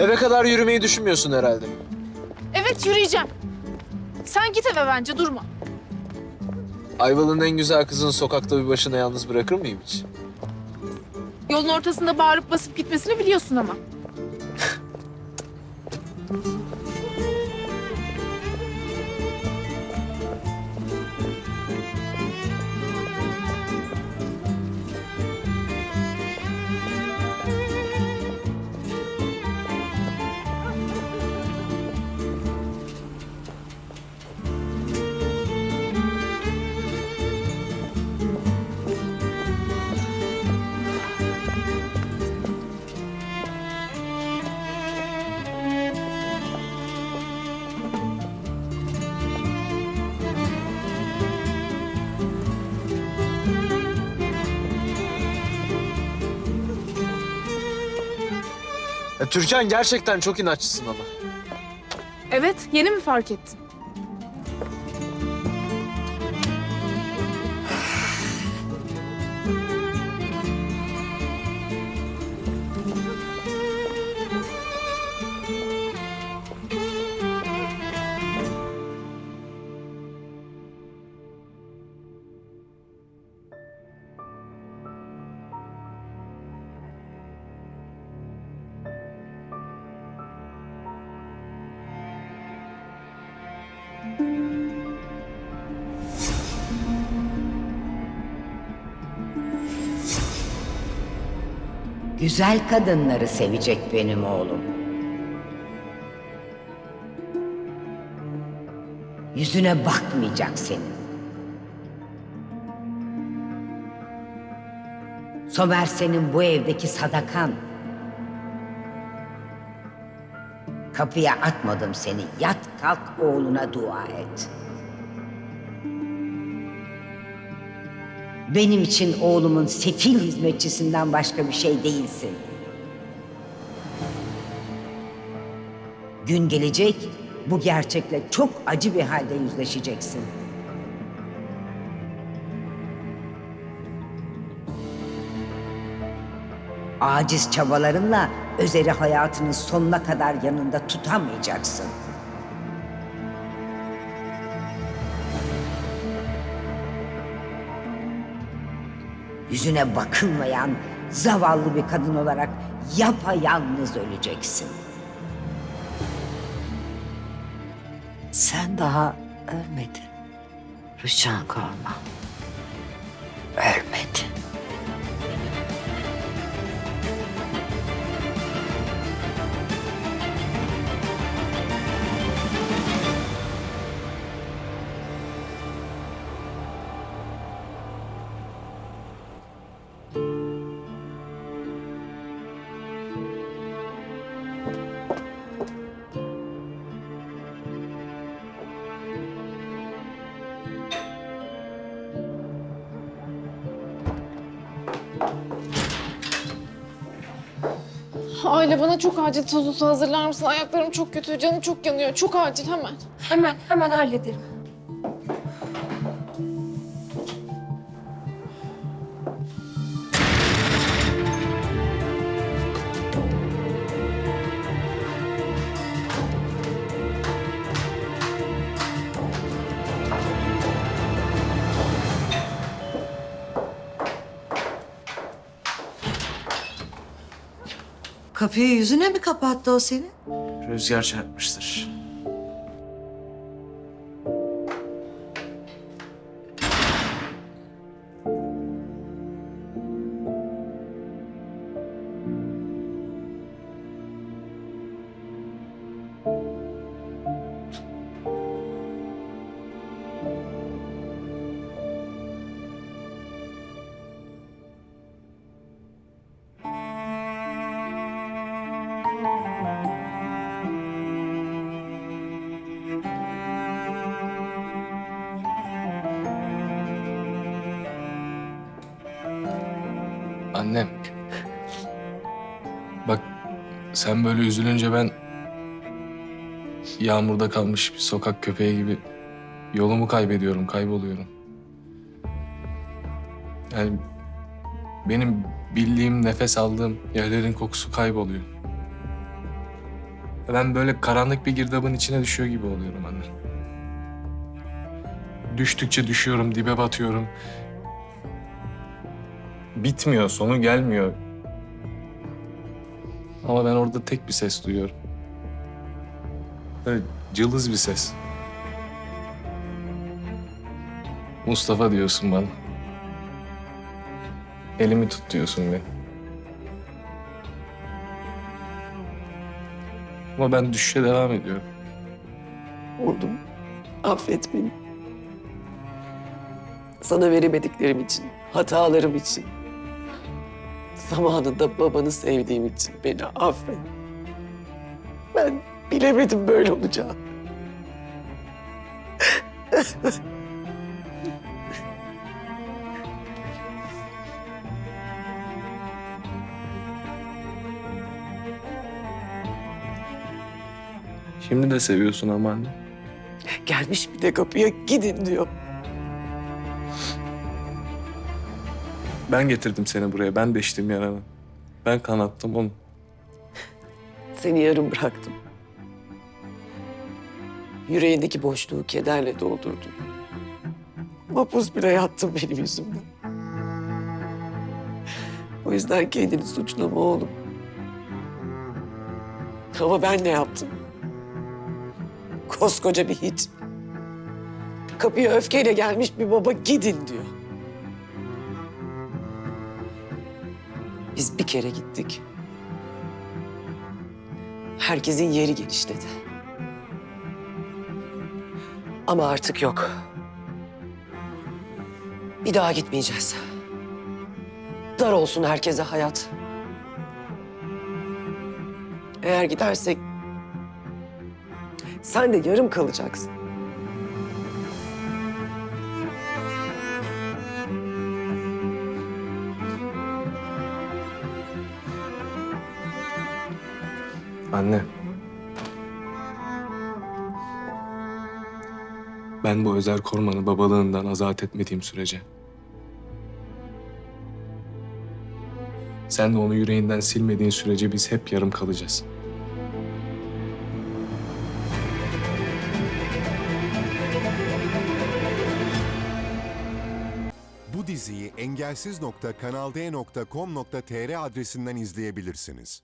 Eve kadar yürümeyi düşünmüyorsun herhalde. Evet yürüyeceğim. Sen git eve bence durma. Ayvalık'ın en güzel kızını sokakta bir başına yalnız bırakır mıyım hiç? Yolun ortasında bağırıp basıp gitmesini biliyorsun ama. Türkan gerçekten çok inatçısın ama. Evet yeni mi fark ettin? Güzel kadınları sevecek benim oğlum. Yüzüne bakmayacak senin. Somer senin bu evdeki sadakan. Kapıya atmadım seni. Yat kalk oğluna dua et. Benim için oğlumun sefil hizmetçisinden başka bir şey değilsin. Gün gelecek, bu gerçekle çok acı bir halde yüzleşeceksin. Aciz çabalarınla Özer'i hayatının sonuna kadar yanında tutamayacaksın. Yüzüne bakılmayan zavallı bir kadın olarak yapayalnız öleceksin. Sen daha ölmedin. Rüçhan Korman. Aile bana çok acil tozu su hazırlar mısın? Ayaklarım çok kötü, canım çok yanıyor. Çok acil hemen. Hemen, hemen hallederim. Kapıyı yüzüne mi kapattı o seni? Rüzgar çarpmıştır. Annem. Bak sen böyle üzülünce ben yağmurda kalmış bir sokak köpeği gibi yolumu kaybediyorum, kayboluyorum. Yani benim bildiğim, nefes aldığım yerlerin kokusu kayboluyor. Ben böyle karanlık bir girdabın içine düşüyor gibi oluyorum anne. Düştükçe düşüyorum, dibe batıyorum. Bitmiyor, sonu gelmiyor. Ama ben orada tek bir ses duyuyorum. Böyle cılız bir ses. Mustafa diyorsun bana. Elimi tut diyorsun beni. Ama ben düşüşe devam ediyorum. Oğlum, affet beni. Sana veremediklerim için, hatalarım için. Zamanında babanı sevdiğim için beni affet. Ben bilemedim böyle olacağını. Şimdi de seviyorsun ama anne. Gelmiş bir de kapıya gidin diyor. Ben getirdim seni buraya. Ben deştim yaranı. Ben kanattım onu. Seni yarım bıraktım. Yüreğindeki boşluğu kederle doldurdum. Mapus bile yattın benim yüzümden. O yüzden kendini suçlama oğlum. Ama ben ne yaptım? Koskoca bir hiç. Kapıya öfkeyle gelmiş bir baba gidin diyor. Biz bir kere gittik. Herkesin yeri genişledi. Ama artık yok. Bir daha gitmeyeceğiz. Dar olsun herkese hayat. Eğer gidersek sen de yarım kalacaksın. Anne. Ben bu Özer Korman'ı babalığından azat etmediğim sürece... Sen de onu yüreğinden silmediğin sürece biz hep yarım kalacağız. Bu diziyi engelsiz.kanalde.com.tr adresinden izleyebilirsiniz.